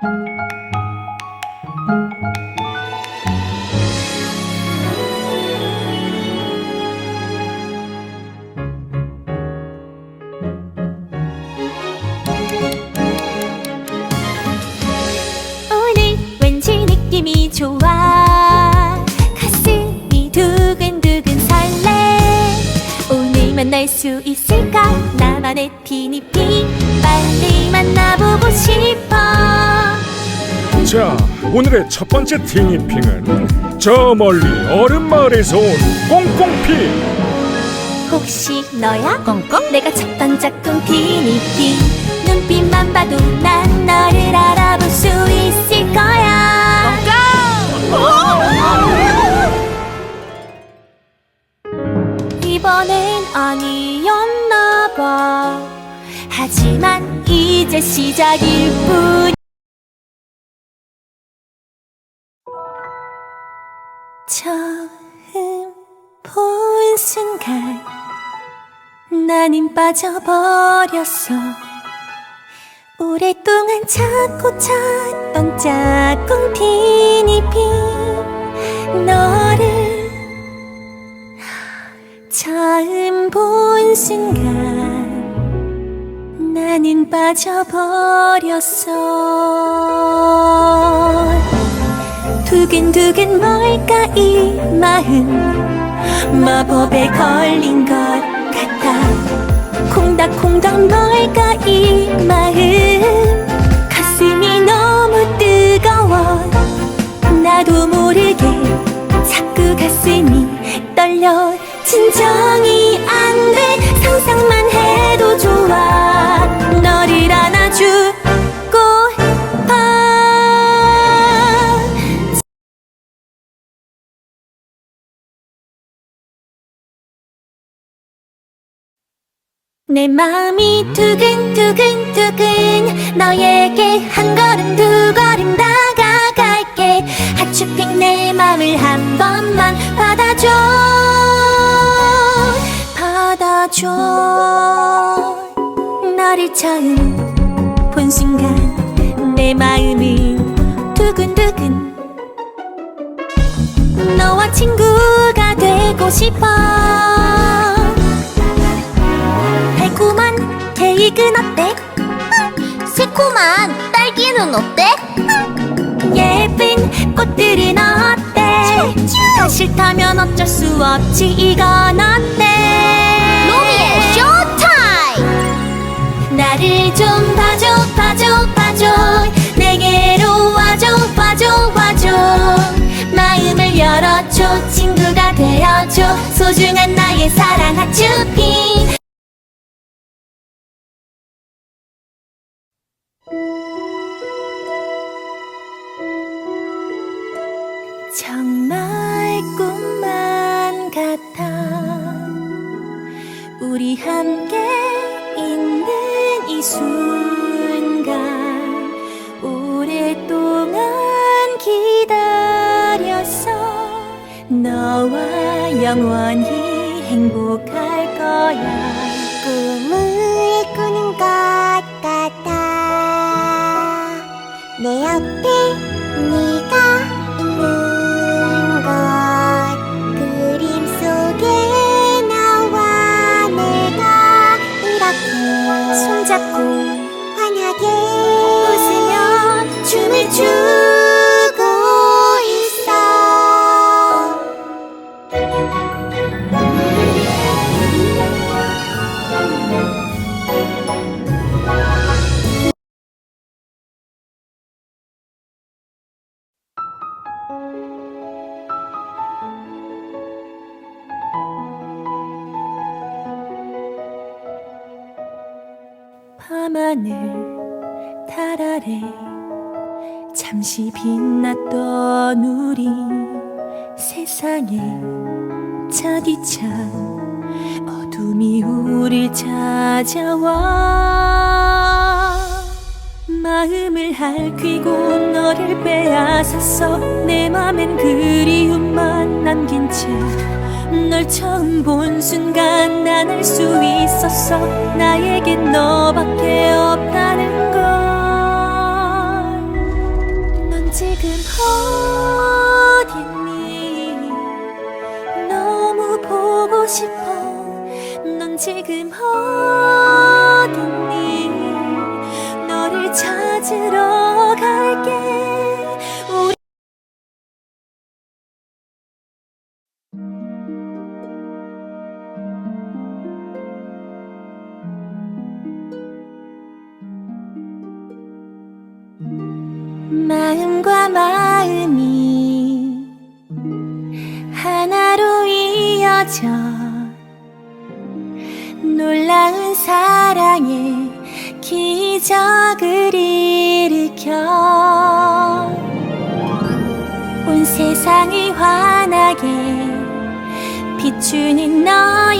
오늘 왠지 느낌이 좋아. 가슴이 두근두근 설레. 오늘 만날 수 있을까? 나만의 티니핑 빨리 만나보고 싶어 자, 오늘의 첫 번째 티니핑은 저 멀리 얼음 마을에서 온 꽁꽁피. 혹시 너야? 꽁꽁? 내가 찾던 짝꿍 티니핑 눈빛만 봐도 난 너를 알아볼 수 있을 거야 이번엔 아니었나 봐 하지만 이제 시작일 뿐 처음 본 순간 나는 빠져버렸어. 오랫동안 찾고 찾던 짝꿍 티니핑 너를 처음 본 순간 나는 빠져버렸어 두근두근 뭘까 이 마음 마법에 걸린 것 같아. 콩닥콩닥 뭘까 이 마음 가슴이 너무 뜨거워. 나도 모르게 자꾸 가슴이 떨려. 진정이 안 돼. 상상만 해도 좋아 내 마음이 두근두근두근 너에게 한 걸음 두 걸음 다가갈게. 하츄핑 내 맘을 한 번만 받아줘. 받아줘. 너를 처음 본 순간 내 마음은 두근두근. 너와 친구가 되고 싶어 이크는 어때? 새콤한 딸기는 어때? 예쁜 꽃들은 어때? 다 싫다면 어쩔 수 없지 이건 어때? 로미의 쇼타임! 나를 좀 봐줘 봐줘 봐줘 내게로 와줘 와줘 와줘 마음을 열어줘 친구가 되어줘 소중한 나의 사랑 하츄핑 정말 꿈만 같아. 우리 함께 있는 이 순간 오랫동안 기다렸어 너와 영원히 행복할 거야 밤하늘 달 아래 잠시 빛났던 우리 세상에 차디찬 어둠이 우릴 찾아와 마음을 핥히고 너를 빼앗았어 내 맘엔 그리움만 남긴 채 널 처음 본 순간 난 알 수 있었어. 나에겐 너밖에 없다는 걸 넌 지금 어딨니? 너무 보고 싶어. 넌 지금 어딨니? 너를 찾으러 음과 마음이 하나로 이어져 놀라운 사랑의 기적을 일으켜 온 세상이 환하게 비추는 너의